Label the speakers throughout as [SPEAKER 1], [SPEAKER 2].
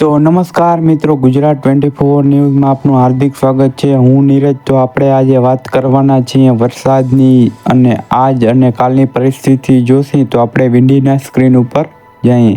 [SPEAKER 1] તો નમસ્કાર મિત્રો, ગુજરાત ટ્વેન્ટી ફોર ન્યૂઝમાં આપનું હાર્દિક સ્વાગત છે. હું નીરજ, તો આપણે આજે વાત કરવાના છીએ વરસાદની અને આજ અને કાલની પરિસ્થિતિ જોશી તો આપણે વિંડીના સ્ક્રીન ઉપર જઈએ.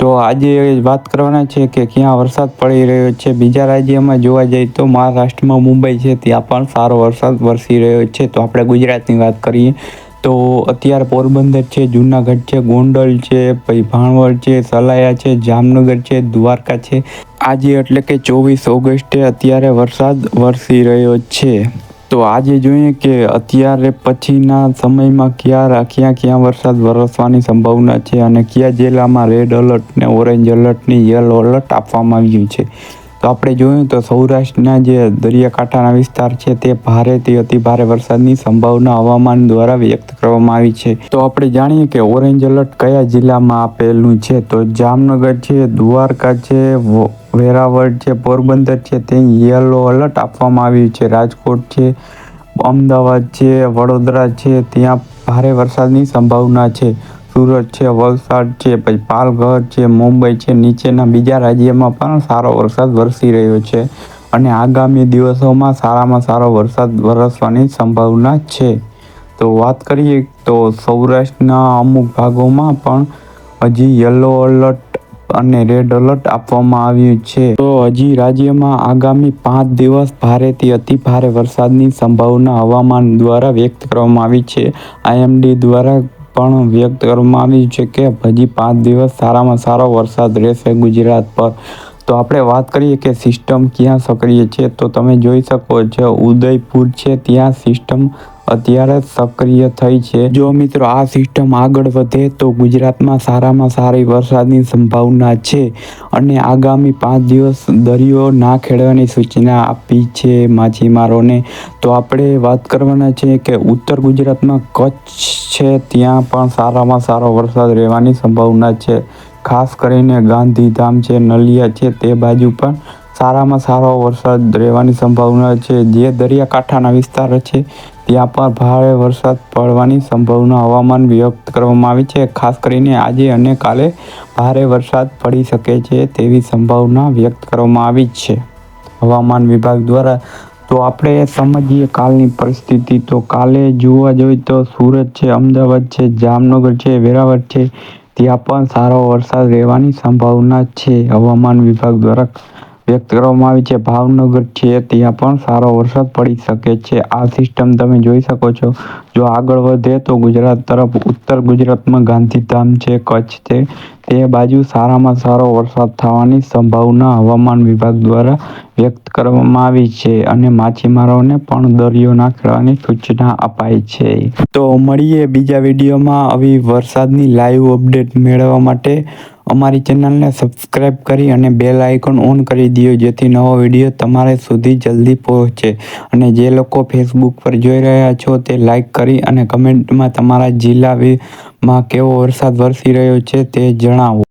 [SPEAKER 1] તો આજે વાત કરવાના છે કે ક્યાં વરસાદ પડી રહ્યો છે. બીજા રાજ્યમાં જોવા જઈએ તો મહારાષ્ટ્રમાં મુંબઈ છે, ત્યાં પણ સારો વરસાદ વરસી રહ્યો છે. તો આપણે ગુજરાતની વાત કરીએ તો અત્યારે પોરબંદર છે, જુનાગઢ છે, ગોંડલ છે, પછી ભાણવડ છે, સલાયા છે, જામનગર છે, દ્વારકા છે. આજે એટલે કે ચોવીસ ઓગસ્ટે અત્યારે વરસાદ વરસી રહ્યો છે. તો આજે જોઈએ કે અત્યારે પછીના સમયમાં ક્યાં ક્યાં ક્યાં વરસાદ વરસવાની સંભાવના છે અને કયા જિલ્લામાં રેડ એલર્ટ ને ઓરેન્જ એલર્ટની યલો એલર્ટ આપવામાં આવ્યું છે. તો આપણે જોયું તો સૌરાષ્ટ્રના જે દરિયાકાંઠાના વિસ્તાર છે તે ભારેથી અતિ ભારે વરસાદની સંભાવના હવામાન દ્વારા વ્યક્ત કરવામાં આવી છે. તો આપણે જાણીએ કે ઓરેન્જ એલર્ટ કયા જિલ્લામાં આપેલું છે? તો જામનગર છે, દ્વારકા છે વેરાવળ છે, પોરબંદર છે તે યલો એલર્ટ આપવામાં આવ્યું છે. રાજકોટ છે, અમદાવાદ છે, વડોદરા છે, ત્યાં ભારે વરસાદની સંભાવના છે. સુરત છે, વલસાડ છે, પછી પાલઘર છે, મુંબઈ છે, નીચેના બીજા રાજ્યમાં પણ સારો વરસાદ વરસી રહ્યો છે અને આગામી દિવસોમાં સારામાં સારો વરસાદ વરસવાની સંભાવના છે. તો વાત કરીએ તો સૌરાષ્ટ્રના અમુક ભાગોમાં પણ હજી યલો એલર્ટ અને રેડ એલર્ટ આપવામાં આવ્યું છે. તો હજી રાજ્યમાં આગામી પાંચ દિવસ ભારેથી અતિ ભારે વરસાદની સંભાવના હવામાન દ્વારા વ્યક્ત કરવામાં આવી છે. આઈએમડી દ્વારા પણ વ્યક્ત કરવામાં આવ્યું છે કે હજી પાંચ દિવસ સારામાં સારો વરસાદ રહેશે ગુજરાત પર. તો આપણે વાત કરીએ કે સિસ્ટમ ક્યાં સક્રિય છે? તો તમે જોઈ શકો છો, ઉદયપુર છે, ત્યાં સિસ્ટમ અત્યારે સક્રિય થઈ છે. જો મિત્રો આ સિસ્ટમ આગળ વધે તો ગુજરાતમાં સારામાં સારી વરસાદની સંભાવના છે અને આગામી પાંચ દિવસ દરિયો ના ખેડવાની સૂચના આપી છે માછીમારોને તો આપણે વાત કરવાના છે કે ઉત્તર ગુજરાતમાં કચ્છ છે, ત્યાં પણ સારામાં સારો વરસાદ રહેવાની સંભાવના છે. ખાસ કરીને ગાંધીધામ છે, નલિયા છે, તે બાજુ પણ સારામાં સારો વરસાદ રહેવાની સંભાવના છે. જે દરિયાકાંઠાના વિસ્તાર છે, ત્યાં પણ ભારે વરસાદ પડવાની સંભાવના હવામાન વ્યક્ત કરવામાં આવી છે. ખાસ કરીને આજે અને કાલે ભારે વરસાદ પડી શકે છે તેવી સંભાવના વ્યક્ત કરવામાં આવી છે. હવામાન વિભાગ દ્વારા તો આપણે સમજીએ કાલની પરિસ્થિતિ. તો કાલે જોવા જોઈએ તો સુરત છે, અમદાવાદ છે, જામનગર છે, વેરાવળ છે ત્યાં પણ સારો વરસાદ રહેવાની સંભાવના છે. હવામાન વિભાગ દ્વારા વ્યક્ત કરવામાં આવી છે. ભાવનગર છે, ત્યાં પણ સારો વરસાદ પડી શકે છે. આ સિસ્ટમ તમે જોઈ શકો છો. જો આગળ વધે તો ગુજરાત તરફ, ઉત્તર ગુજરાતમાં ગાંધીધામ છે, કચ્છ છે, તે બાજુ સારામાં સારો વરસાદ થવાની સંભાવના હવામાન વિભાગ દ્વારા વ્યક્ત કરવામાં આવી છે અને માછીમારોને પણ દરિયો ના ખેડવાની સૂચના અપાઈ છે. તો મળીએ બીજા વિડીયોમાં. આવી વરસાદની લાઈવ અપડેટ મેળવવા માટે અમારી ચેનલને સબસ્ક્રાઈબ કરી અને બેલ આઇકોન ઓન કરી દો જેથી નવો વીડિયો તમારે સુધી જલ્દી પહોંચે. અને જે લોકો ફેસબુક પર જોઈ રહ્યા છો, તે લાઈક કરી અને કમેન્ટમાં તમારા જિલ્લામાં કેવો વરસાદ વરસી રહ્યો છે તે જણાવો.